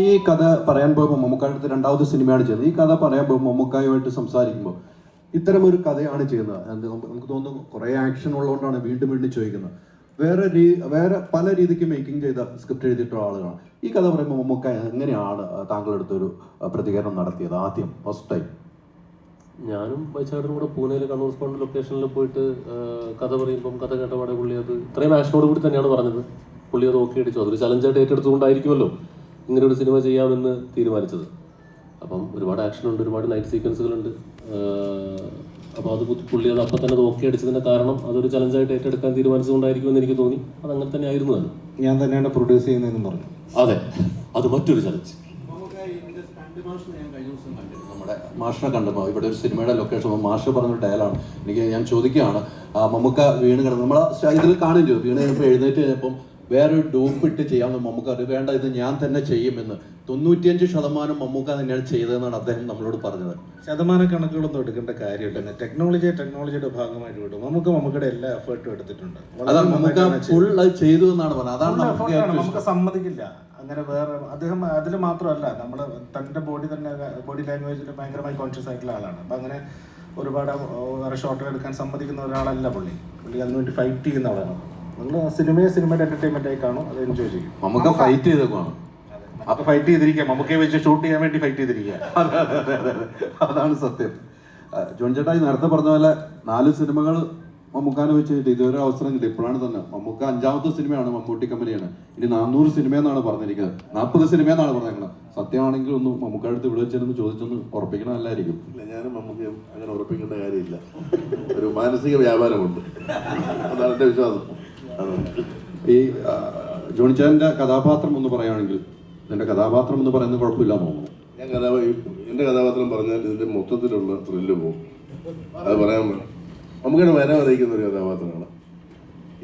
ഈ കഥ പറയാൻ പോകുമ്പോൾ മമ്മൂക്കായിട്ട് രണ്ടാമത് സിനിമയാണ് ചെയ്യുന്നത്. ഈ കഥ പറയാൻ പോകുമ്പോൾ മമ്മൂക്കായുമായിട്ട് സംസാരിക്കുമ്പോൾ ഇത്തരം ഒരു കഥയാണ് ചെയ്യുന്നത്. നമുക്ക് തോന്നുന്നു കുറേ ആക്ഷൻ ഉള്ളതുകൊണ്ടാണ് വീണ്ടും വീണ്ടും ചോദിക്കുന്നത്. വേറെ രീ വേറെ പല രീതിക്ക് മേക്കിംഗ് ചെയ്ത സ്ക്രിപ്റ്റ് എഴുതിയിട്ടുള്ള ആളുകളാണ്. ഈ കഥ പറയുമ്പോൾ മമ്മൂക്ക എങ്ങനെയാണ് താങ്കളുടെ ഒരു പ്രതികരണം നടത്തിയത് ആദ്യം ഫസ്റ്റ് ടൈം ഞാനും വൈശാഖനും കൂടെ പൂനെയിൽ കണ്ണൂർ സ്പോണ്ട് ലൊക്കേഷനിൽ പോയിട്ട് കഥ പറയുമ്പം കഥ കേട്ടപാടെ പുള്ളി അത് ഇത്രയും ആക്ഷനോട് കൂടി തന്നെയാണ് പറഞ്ഞത്. പുള്ളി അത് ഓക്കെ അടിച്ചു. അതൊരു ചലഞ്ചായിട്ട് ഏറ്റെടുത്തുകൊണ്ടായിരിക്കുമല്ലോ. ഇങ്ങനെ ഒരു സിനിമ ചെയ്യാമെന്ന് തീരുമാനിച്ചത്. അപ്പം ഒരുപാട് ആക്ഷൻ ഉണ്ട് ഒരുപാട് നൈറ്റ് സീക്വൻസുകളുണ്ട് അപ്പോൾ അത് പുള്ളി അത് അപ്പം തന്നെ നോക്കി അടിച്ചതിന്റെ കാരണം അതൊരു ചലഞ്ചായിട്ട് ഏറ്റെടുക്കാൻ തീരുമാനിച്ചതുകൊണ്ടായിരിക്കുമെന്ന് എനിക്ക് തോന്നി. അത് അങ്ങനെ തന്നെ ആയിരുന്നു അത്. ഞാൻ തന്നെയാണ് പ്രൊഡ്യൂസ് ചെയ്യുന്നതെന്ന് പറഞ്ഞു. അതെ. അത് മറ്റൊരു ചലഞ്ച് നമ്മുടെ മാഷിനെ കണ്ടപ്പോൾ ഇവിടെ ഒരു സിനിമയുടെ ലൊക്കേഷൻ മാഷ് പറഞ്ഞ ഡയലാണ് എനിക്ക് ഞാൻ ചോദിക്കുകയാണ് മമ്മക്ക വീണ് കിടന്നു നമ്മൾ ഇതിൽ കാണില്ലോ വീണ് കഴിഞ്ഞപ്പോൾ എഴുന്നേറ്റ് കഴിഞ്ഞപ്പം വേറൊരു ഡോപ്പ് ഇട്ട് ചെയ്യാമെന്ന് മമ്മൂക്ക അറിയാം വേണ്ട ഇത് ഞാൻ തന്നെ ചെയ്യുമെന്ന്. തൊണ്ണൂറ്റിയഞ്ച് ശതമാനം മമ്മൂക്ക തന്നെയാണ് ചെയ്തതെന്നാണ് അദ്ദേഹം നമ്മളോട് പറഞ്ഞത്. ശതമാന കണക്കുകളൊന്നും എടുക്കേണ്ട കാര്യമില്ല. ടെക്നോളജി ടെക്നോളജിയുടെ ഭാഗമായിട്ട് വിട്ടു നമുക്ക് മമ്മൂക്കയുടെ എല്ലാ എഫേർട്ടും എടുത്തിട്ടുണ്ട്. അതാണ് മമ്മൂക്ക ഫുൾ അത് ചെയ്തു എന്നാണ് പറഞ്ഞത്. അതാണ് നമുക്ക് സമ്മതിക്കില്ല. അങ്ങനെ വേറെ അദ്ദേഹം അതിൽ മാത്രമല്ല നമ്മൾ തന്റെ ബോഡി തന്നെ ബോഡി ലാംഗ്വേജിൽ ഭയങ്കരമായി കോൺഷ്യസ് ആയിട്ടുള്ള ആളാണ്. അപ്പം അങ്ങനെ ഒരുപാട് വേറെ ഷോട്ടുകൾ എടുക്കാൻ സമ്മതിക്കുന്ന ഒരാളല്ല പുള്ളി. പുള്ളി അതിനുവേണ്ടി ഫൈറ്റ് ചെയ്യുന്ന ആളാണ്. നിങ്ങൾ സിനിമയെ സിനിമയുടെ എന്റർടൈൻമെന്റ് ആയി കാണും അത് എൻജോയ് ചെയ്യും. നമുക്ക് ഫൈറ്റ് ചെയ്തേക്കുവാണ്. അപ്പൊ ഫൈറ്റ് ചെയ്തിരിക്കാം. നമുക്ക് വെച്ച് ഷൂട്ട് ചെയ്യാൻ വേണ്ടി ഫൈറ്റ് ചെയ്തിരിക്കുക. അതെ അതെ അതെ അതെ അതെ. അതാണ് സത്യം. ആ, ജോൺ ചേട്ടാ നേരത്തെ പറഞ്ഞ പോലെ നാല് സിനിമകൾ മമ്മൂക്കാനെ വെച്ച് കഴിഞ്ഞിട്ട് ഇതുവരെ അവസരം കിട്ടി ഇപ്പോഴാണ് തന്നെ. മമ്മൂക്ക അഞ്ചാമത്തെ സിനിമയാണ് മമ്മൂട്ടി കമ്പനിയാണ് ഇനി നാനൂറ് സിനിമ എന്നാണ് പറഞ്ഞിരിക്കുന്നത്. നാൽപ്പത് സിനിമ എന്നാണ് പറഞ്ഞിരിക്കുന്നത്. സത്യമാണെങ്കിൽ ഒന്ന് മമ്മൂക്ക അടുത്ത് ഇവിടെ വെച്ചിരുന്ന് ചോദിച്ചൊന്ന് ഉറപ്പിക്കണം അല്ലായിരിക്കും ഇല്ല ഞാനും മമ്മൂക്കയും അങ്ങനെ ഉറപ്പിക്കേണ്ട കാര്യമില്ല. ഒരു മാനസിക വ്യാപാരമുണ്ട്. അതാണ് എന്റെ വിശ്വാസം. ഈ ജോണിച്ചാന്റെ ജോണി കഥാപാത്രം എന്ന് പറയുകയാണെങ്കിൽ എന്റെ കഥാപാത്രം എന്ന് പറയുന്നത് കുഴപ്പമില്ല തോന്നുന്നു. ഞാൻ കഥാ എന്റെ കഥാപാത്രം പറഞ്ഞാൽ ഇതിന്റെ മൊത്തത്തിലുള്ള ത്രില്ല് പോകും അത് പറയാൻ പറ്റും നമുക്കിവിടെ വരാൻ അറിയിക്കുന്ന ഒരു കഥാപാത്രമാണ്.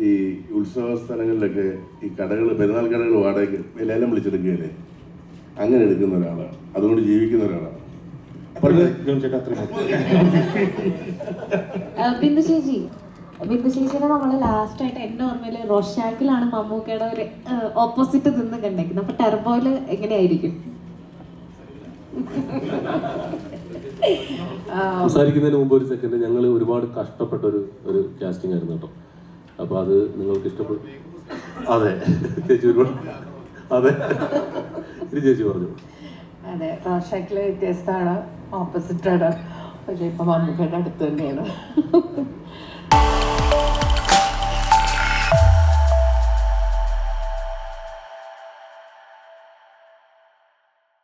ഈ ഉത്സവ സ്ഥലങ്ങളിലൊക്കെ ഈ കടകൾ പെരുന്നാൾ കടകൾ വാടകയ്ക്ക് ലേലം വിളിച്ചെടുക്കുകയല്ലേ? അങ്ങനെ എടുക്കുന്ന ഒരാളാണ്. അതുകൊണ്ട് ജീവിക്കുന്ന ഒരാളാണ്. ബിന്ദു ചേച്ചി ബിന്ദു ചേച്ചിനെ നമ്മൾ ലാസ്റ്റ് ആയിട്ട് എന്റെ ഓർമ്മയിൽ റോഷാക്കിലാണ് മമ്മൂക്കയുടെ ഒരു ഓപ്പോസിറ്റ് നിന്ന് കണ്ടേക്കുന്നത്. അപ്പൊ ടെർബോയിൽ എങ്ങനെയായിരിക്കും? സംസാരിക്കുന്നതിന് മുമ്പ് ഒരു സെക്കൻഡ് ഞങ്ങൾ ഒരുപാട് കഷ്ടപ്പെട്ട ഒരു ഒരു കാസ്റ്റിംഗ് ആയിരുന്നു കേട്ടോ. അപ്പോൾ അത് നിങ്ങൾക്ക് ഇഷ്ടപ്പെട്ടു. അതെ. ചേച്ചി ഒരുപാട് അതെ. ഇത് ചേച്ചി പറഞ്ഞു. അതെ റോഷാക്കിൽ വ്യത്യസ്തമാണ്. ഓപ്പോസിറ്റാണ് പക്ഷേ ഇപ്പം മമ്മൂക്കയുടെ അടുത്ത് തന്നെയാണ്.